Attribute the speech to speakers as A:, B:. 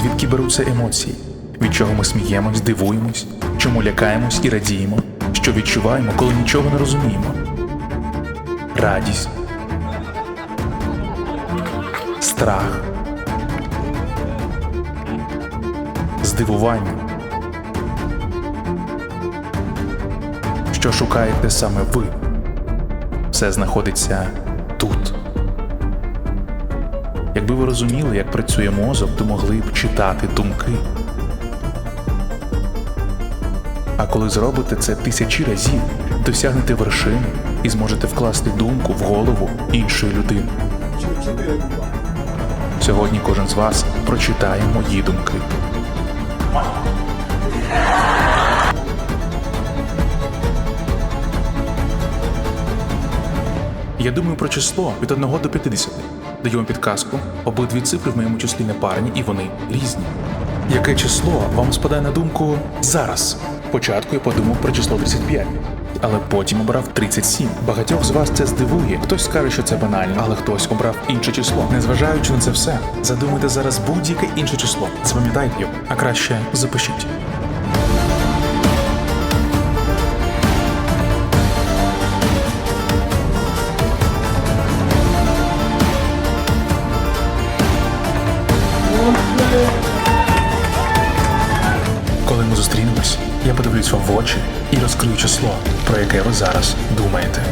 A: звідки беруться емоції, від чого ми сміємось, дивуємось, чому лякаємось і радіємо, що відчуваємо, коли нічого не розуміємо. Радість, страх, здивування. Що шукаєте саме ви? Все знаходиться тут. Якби ви розуміли, як працює мозок, то могли б читати думки. А коли зробите це тисячі разів, досягнете вершини і зможете вкласти думку в голову іншої людини. Сьогодні кожен з вас прочитає мої думки. Я думаю про число від 1 до 50. Даю вам підказку. Обидві цифри в моєму числі не парні і вони різні. Яке число вам спадає на думку зараз? Спочатку я подумав про число 35, але потім обрав 37. Багатьох з вас це здивує. Хтось скаже, що це банально, але хтось обрав інше число. Незважаючи на це все, задумайте зараз будь-яке інше число. Запам'ятайте його, а краще запишіть. Зустрінемось, я подивлюсь вам в очі і розкрию число, про яке ви зараз думаєте.